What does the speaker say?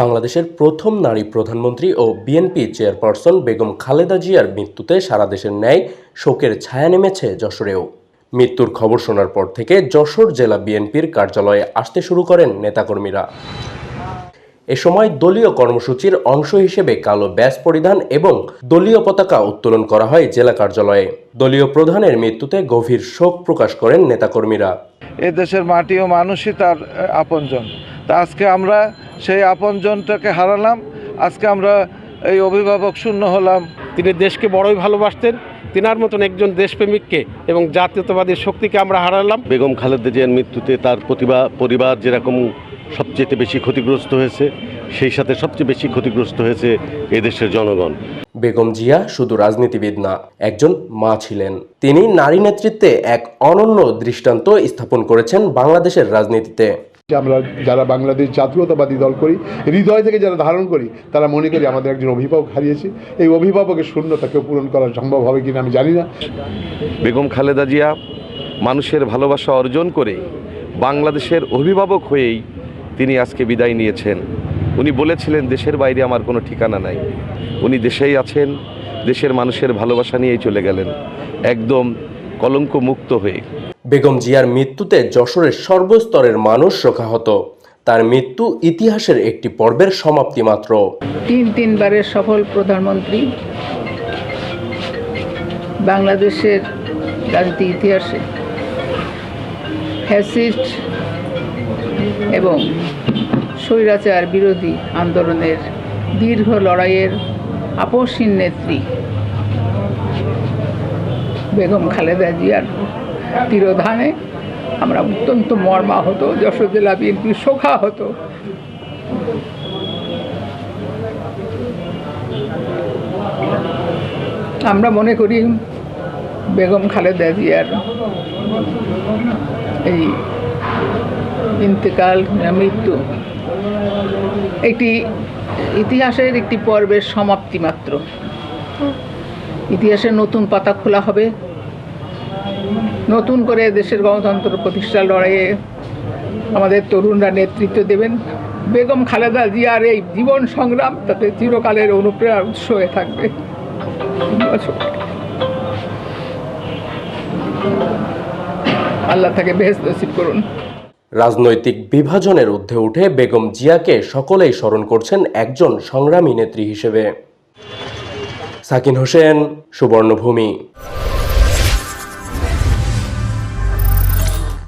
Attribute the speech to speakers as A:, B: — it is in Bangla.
A: বাংলাদেশের প্রথম নারী প্রধানমন্ত্রী ও বিএনপি চেয়ারপারসন বেগম খালেদা জিয়ার মৃত্যুতে সারা দেশের ন্যায় শোকের ছায়া নেমেছে যশোরেও। মৃত্যুর খবর শোনার পর থেকে যশোর জেলা বিএনপির কার্যালয়ে আসতে শুরু করেন নেতাকর্মীরা। এ সময় দলীয় কর্মসূচির অংশ হিসেবে কালো ব্যাস পরিধান এবং দলীয় পতাকা উত্তোলন করা হয় জেলা কার্যালয়ে। দলীয় প্রধানের মৃত্যুতে গভীর শোক প্রকাশ করেন নেতাকর্মীরা।
B: এ দেশের মাটি ও মানুষই তার আপনজন। তা আজকে আমরা সেই আপনজনটাকে হারালাম আজকে আমরা এই অভিভাবক শূন্য হলাম।
C: তিনি দেশকে বড়ই ভালোবাসতেন তিনার মতন একজন দেশপ্রেমিককে এবং জাতীয়তাবাদী শক্তিকে আমরা হারালাম।
D: বেগম খালেদা জিয়ার মৃত্যুতে তার প্রতিভা পরিবার যেরকম সবচেয়ে বেশি ক্ষতিগ্রস্ত হয়েছে সেই সাথে সবচেয়ে বেশি ক্ষতিগ্রস্ত হয়েছে এদেশের জনগণ।
A: বেগম জিয়া শুধু রাজনীতিবিদ না একজন মা ছিলেন। তিনি নারী নেতৃত্বে এক অনন্য দৃষ্টান্ত স্থাপন করেছেন বাংলাদেশের রাজনীতিতে।
E: আমরা যারা বাংলাদেশ জাতীয়তাবাদী দল করি হৃদয় থেকে যারা ধারণ করি তারা মনে করি আমাদের একজন অভিভাবক হারিয়েছি। এই অভিভাবকের শূন্যতাকে পূরণ করা সম্ভব হবে কিনা আমি জানি না।
F: বেগম খালেদা জিয়া মানুষের ভালোবাসা অর্জন করে বাংলাদেশের অভিভাবক হয়েই তিনি আজকে বিদায় নিয়েছেন। উনি বলেছিলেন দেশের বাইরে আমার কোনো ঠিকানা নাই। উনি দেশেই আছেন দেশের মানুষের ভালোবাসা নিয়েই চলে গেলেন। একদম কলঙ্ক মুক্ত হয়ে।
A: বেগম জিয়ার মৃত্যুতে যশোরের সর্বস্তরের মানুষ শোকাহত। তার মৃত্যু ইতিহাসের একটি পর্বের সমাপ্তি মাত্র।
G: তিন তিনবারের সফল প্রধানমন্ত্রী বাংলাদেশের রাজনীতি ইতিহাসে। ফ্যাসিস্ট এবং স্বৈরাচার বিরোধী আন্দোলনের দীর্ঘ লড়াইয়ের আপসীন নেত্রী বেগম খালেদা জিয়ার তিরোধানে আমরা অত্যন্ত মর্মাহত যশোর জেলা বিএনপি শোখা হতো আমরা মনে করি বেগম খালেদা জিয়ার এই ইন্তেকাল মৃত্যু। একটি ইতিহাসের একটি পর্বের সমাপ্তি মাত্র। ইতিহাসের নতুন পাতা খোলা হবে। নতুন করে দেশের গণতন্ত্র প্রতিষ্ঠা লড়াইয়ে আমাদের তরুণরা নেতৃত্ব দেবেন। বেগম খালেদা জিয়ার এই জীবন সংগ্রাম তাতে চিরকালের অনুপ্রেরণার উৎস হয়ে থাকবে। আল্লাহ তাকে বেহেস করুন।
A: রাজনৈতিক বিভাজনের ঊর্ধ্বে উঠে বেগম জিয়াকে সকলেই স্মরণ করছেন একজন সংগ্রামী নেত্রী হিসেবে। সাকিন হোসেন, সুবর্ণভূমি।